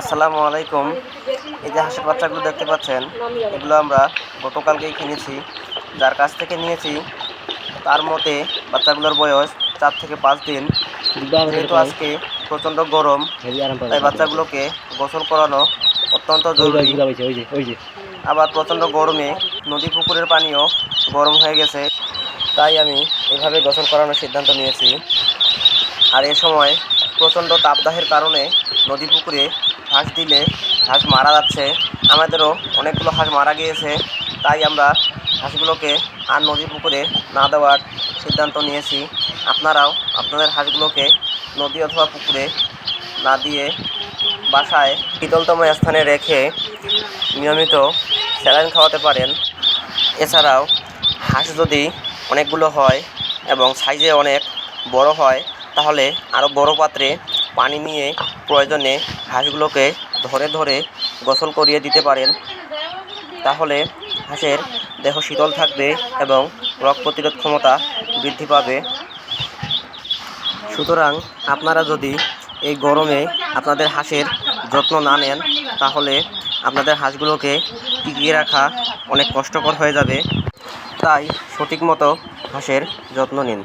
আসসালামু আলাইকুম। এই যে হাঁসের বাচ্চাগুলো দেখতে পাচ্ছেন, এগুলো আমরা গতকালকেই কিনেছি। যার কাছ থেকে নিয়েছি, তার মতে বাচ্চাগুলোর বয়স চার থেকে পাঁচ দিন। যেহেতু আজকে প্রচণ্ড গরম, তাই বাচ্চাগুলোকে গোসল করানো অত্যন্ত জরুরি। আবার প্রচণ্ড গরমে নদী পুকুরের পানিও গরম হয়ে গেছে, তাই আমি এভাবে গোসল করানোর সিদ্ধান্ত নিয়েছি। আর এ সময় প্রচণ্ড তাপদাহের কারণে নদী পুকুরে হাঁস দিলে হাঁস মারা যাচ্ছে। আমাদেরও অনেকগুলো হাঁস মারা গিয়েছে। তাই আমরা হাঁসগুলোকে আর নদী পুকুরে না দেওয়ার সিদ্ধান্ত নিয়েছি। আপনারাও আপনাদের হাঁসগুলোকে নদী অথবা পুকুরে না দিয়ে বাসায় শীতলতম স্থানে রেখে নিয়মিত স্যালাইন খাওয়াতে পারেন। এছাড়াও হাঁস যদি অনেকগুলো হয় এবং সাইজে অনেক বড় হয়, তাহলে আরও বড় পাত্রে পানি নিয়ে প্রয়োজনে হাঁসগুলোকে ধরে ধরে গোসল করিয়ে দিতে পারেন। তাহলে হাঁসের দেহ শীতল থাকবে এবং রোগ প্রতিরোধ ক্ষমতা বৃদ্ধি পাবে। সুতরাং আপনারা যদি এই গরমে আপনাদের হাঁসের যত্ন না নেন, তাহলে আপনাদের হাঁসগুলোকে টিকিয়ে রাখা অনেক কষ্টকর হয়ে যাবে। তাই সঠিক মতো হাঁসের যত্ন নিন।